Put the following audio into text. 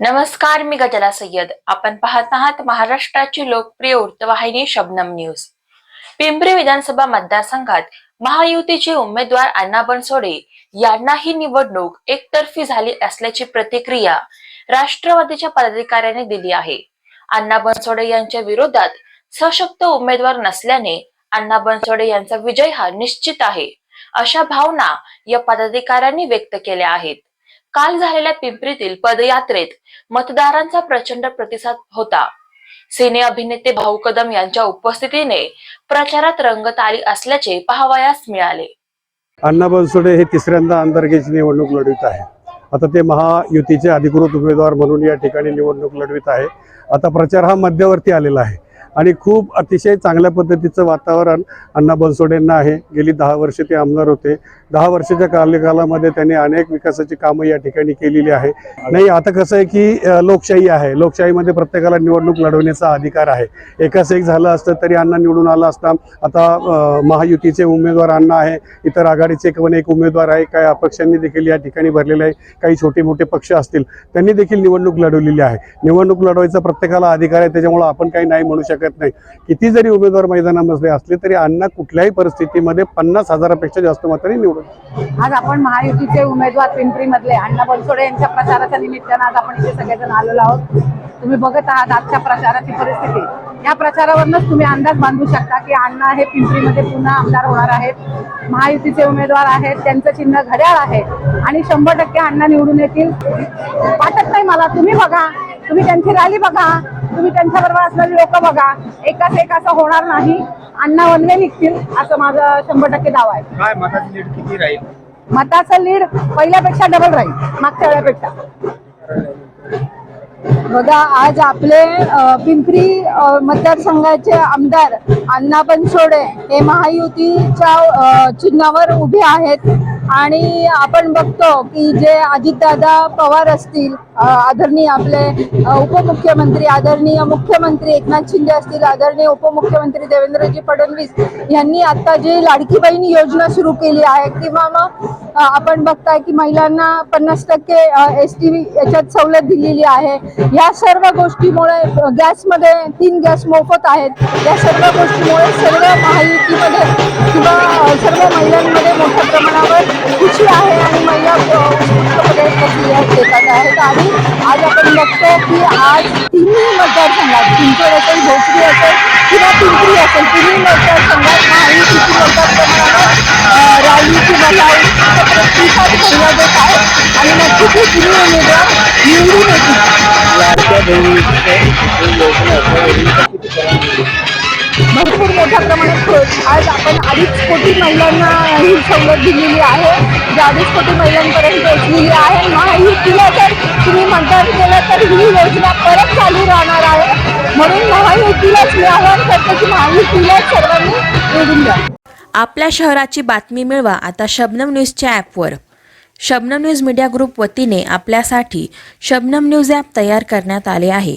नमस्कार मी गजला सय्यद. आपण पाहत आहात महाराष्ट्राची लोकप्रिय वृत्तवाहिनी शबनम न्यूज. पिंपरी विधानसभा मतदारसंघात महायुतीचे उमेदवार अण्णा बनसोडे यांना ही निवडणूक एकतर्फी झाली असल्याची प्रतिक्रिया राष्ट्रवादीच्या पदाधिकाऱ्यांनी दिली आहे. अण्णा बनसोडे यांच्या विरोधात सशक्त उमेदवार नसल्याने अण्णा बनसोडे यांचा विजय हा निश्चित आहे अशा भावना या पदाधिकाऱ्यांनी व्यक्त केल्या आहेत. काल झालेल्या पिंपरीतील पदयात्रेत मतदारांचा प्रचंड प्रतिसाद होता. सिने अभिनेते भाऊ कदम यांच्या उपस्थितीने प्रचारात रंगत आली असल्याचे पाहावयास मिळाले. अण्णा बनसोडे हे तिसऱ्यांदा आमदारकीची निवडणूक लढवित आहे. आता ते महायुतीचे अधिकृत उमेदवार म्हणून या ठिकाणी निवडणूक लढवित आहे. आता प्रचार हा मध्यवर्ती आलेला आहे. आणि खूप अतिशय चांगल्या पद्धतीचं वातावरण अण्णा बनसोडेंना आहे. गेली दहा वर्षे ते आमदार होते. दहा वर्षाच्या कार्यकालामध्ये त्यांनी अनेक विकासाची कामं या ठिकाणी केलेली आहे. नाही आता कसं आहे की लोकशाही आहे. लोकशाहीमध्ये प्रत्येकाला निवडणूक लढवण्याचा अधिकार आहे. एकाच एक झालं असतं तरी अण्णा निवडून आला असता. आता महायुतीचे उमेदवार अण्णा आहे. इतर आघाडीचे पण एक उमेदवार आहे. काही अपक्षांनी देखील या ठिकाणी भरलेले आहे. काही छोटे मोठे पक्ष असतील त्यांनी देखील निवडणूक लढवलेली आहे. निवडणूक लढवायचा प्रत्येकाला अधिकार आहे. त्याच्यामुळे आपण काही नाही म्हणू शकत. नाही. किती जरी उमेदवार मैदानामध्ये असले तरी अण्णा कुठल्याही परिस्थितीमध्ये पन्नास हजारापेक्षा जास्त मतांनी निवडून आज आपण महायुतीचे उमेदवार पिंपरी मधले अण्णा बनसोडे यांच्या प्रचाराच्या निमित्तानं आज आपण इथे सगळेजण आलेलो आहोत. तुम्ही बघत आहात आजच्या प्रचाराची परिस्थिती. या प्रचारावरूनच तुम्ही अंदाज बांधू शकता की अण्णा हे पिंपरीमध्ये पुन्हा आमदार होणार आहेत. महायुतीचे उमेदवार आहेत त्यांचं चिन्ह घड्याळ आहे आणि शंभर टक्के अण्णा निवडून येतील. वाटत नाही मला. तुम्ही बघा. तुम्ही त्यांची रॅली बघा. तुम्ही त्यांच्याबरोबर असणारी लोक बघा. एकाच एक असं होणार नाही. अण्णा वनवे निघतील असं माझं शंभर टक्के दावा आहे. काय मताची लीड किती राहील? मताचं लीड पहिल्यापेक्षा डबल राहील मागच्या वेळेपेक्षा. बघा आज आपले अ, पिंपरी अ, मतदारसंघाचे आमदार अण्णा बनसोडे हे महायुतीच्या अ, चिन्हावर उभे आहेत. आणि आपण बघतो की जे अजितदादा पवार असतील आदरणीय आपले उपमुख्यमंत्री आदरणीय मुख्यमंत्री एकनाथ शिंदे असतील आदरणीय उपमुख्यमंत्री देवेंद्रजी फडणवीस यांनी आता जी लाडकी बहीण योजना सुरू केली आहे किंवा मग आपण बघताय की महिलांना पन्नास टक्के एस टी याच्यात सवलत दिलेली आहे. या सर्व गोष्टीमुळे गॅसमध्ये तीन गॅस मोफत आहेत. या सर्व गोष्टीमुळे सर्व महायुतीमध्ये किंवा सर्व महिलांमध्ये मोठ्या प्रमाणावर खुशी आहे आणि महिला देतात आहेत आणि आज आपण बघतो की आज तिन्ही मतदारसंघात चिंचवड असेल भोसरी असेल किंवा पिंपरी असेल तिन्ही मतदारसंघात महायुतीची मोठ्या प्रमाणावर रॅली किंवा लाईन प्रतिसाद संघ देत आहे आणि नक्कीच हे तिन्ही उमेदवार निवडून येतील. भरपूर मोठ्या प्रमाणात आज आपण अडीच कोटी महिलांना ही सवलत दिलेली आहे. जी अडीच कोटी महिलांपर्यंत पोहोचलेली आहे. नाही महायुतीला जर तुम्ही मतदान केलं तर ही योजना परत चालू राहणार आहे. म्हणून महायुतीलाच मी आव्हान करतो की महायुतीलाच सर्वांनी निवडून द्या आपल्या शहराची बातमी मिळवा आता शबनम न्यूजच्या ॲपवर. शबनम न्यूज मीडिया ग्रुप वतीने आपल्यासाठी शबनम न्यूज ॲप तयार करण्यात आले आहे.